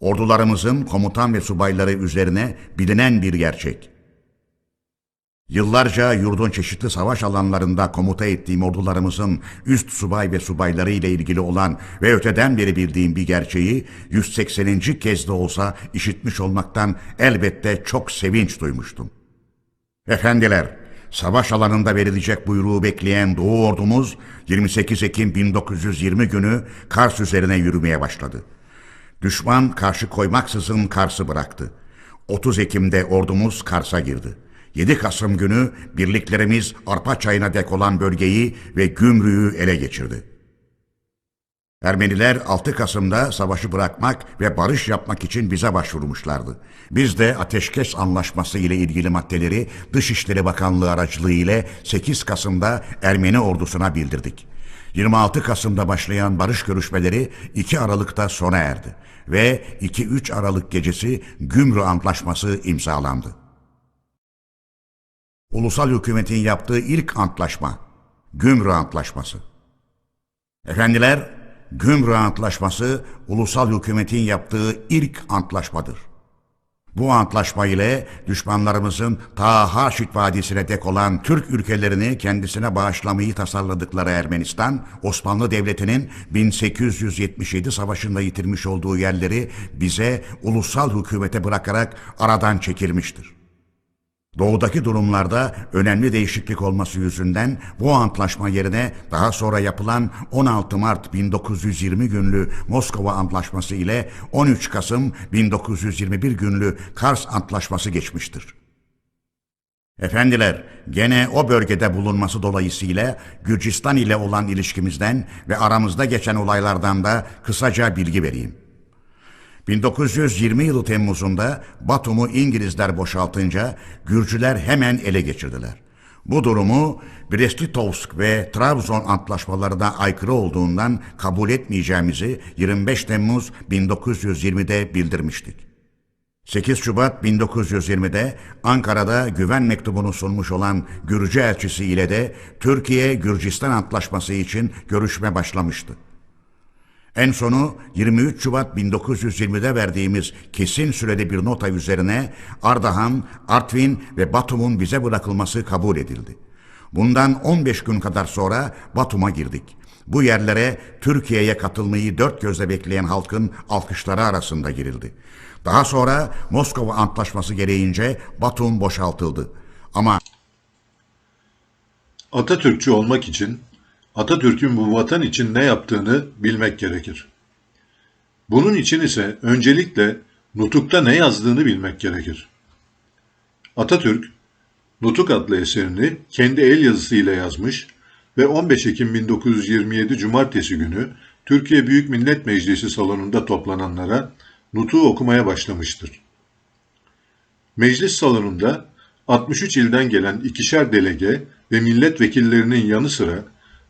Ordularımızın komutan ve subayları üzerine bilinen bir gerçek. Yıllarca yurdun çeşitli savaş alanlarında komuta ettiğim ordularımızın üst subay ve subayları ile ilgili olan ve öteden beri bildiğim bir gerçeği 180. kez de olsa işitmiş olmaktan elbette çok sevinç duymuştum. Efendiler, savaş alanında verilecek buyruğu bekleyen Doğu ordumuz 28 Ekim 1920 günü Kars üzerine yürümeye başladı. Düşman karşı koymaksızın Kars'ı bıraktı. 30 Ekim'de ordumuz Kars'a girdi. 7 Kasım günü birliklerimiz Arpa Çayı'na dek olan bölgeyi ve Gümrüğü ele geçirdi. Ermeniler 6 Kasım'da savaşı bırakmak ve barış yapmak için bize başvurmuşlardı. Biz de ateşkes anlaşması ile ilgili maddeleri Dışişleri Bakanlığı aracılığı ile 8 Kasım'da Ermeni ordusuna bildirdik. 26 Kasım'da başlayan barış görüşmeleri 2 Aralık'ta sona erdi ve 2-3 Aralık gecesi Gümrü Antlaşması imzalandı. Ulusal hükümetin yaptığı ilk antlaşma, Gümrü Antlaşması. Efendiler, Gümrü Antlaşması ulusal hükümetin yaptığı ilk antlaşmadır. Bu antlaşma ile düşmanlarımızın ta Haşit Vadisi'ne dek olan Türk ülkelerini kendisine bağışlamayı tasarladıkları Ermenistan, Osmanlı Devleti'nin 1877 savaşında yitirmiş olduğu yerleri bize ulusal hükümete bırakarak aradan çekilmiştir. Doğudaki durumlarda önemli değişiklik olması yüzünden bu antlaşma yerine daha sonra yapılan 16 Mart 1920 günlü Moskova Antlaşması ile 13 Kasım 1921 günlü Kars Antlaşması geçmiştir. Efendiler, gene o bölgede bulunması dolayısıyla Gürcistan ile olan ilişkimizden ve aramızda geçen olaylardan da kısaca bilgi vereyim. 1920 yılı Temmuz'unda Batum'u İngilizler boşaltınca Gürcüler hemen ele geçirdiler. Bu durumu Brest-Litovsk ve Trabzon antlaşmalarına aykırı olduğundan kabul etmeyeceğimizi 25 Temmuz 1920'de bildirmiştik. 8 Şubat 1920'de Ankara'da güven mektubunu sunmuş olan Gürcü elçisi ile de Türkiye-Gürcistan antlaşması için görüşme başlamıştı. En sonu 23 Şubat 1920'de verdiğimiz kesin süreli bir nota üzerine Ardahan, Artvin ve Batum'un bize bırakılması kabul edildi. Bundan 15 gün kadar sonra Batum'a girdik. Bu yerlere Türkiye'ye katılmayı dört gözle bekleyen halkın alkışları arasında girildi. Daha sonra Moskova Antlaşması gereğince Batum boşaltıldı. Ama Atatürkçü olmak için Atatürk'ün bu vatan için ne yaptığını bilmek gerekir. Bunun için ise öncelikle Nutuk'ta ne yazdığını bilmek gerekir. Atatürk, Nutuk adlı eserini kendi el yazısıyla yazmış ve 15 Ekim 1927 Cumartesi günü Türkiye Büyük Millet Meclisi salonunda toplananlara Nutuk'u okumaya başlamıştır. Meclis salonunda 63 ilden gelen ikişer delege ve milletvekillerinin yanı sıra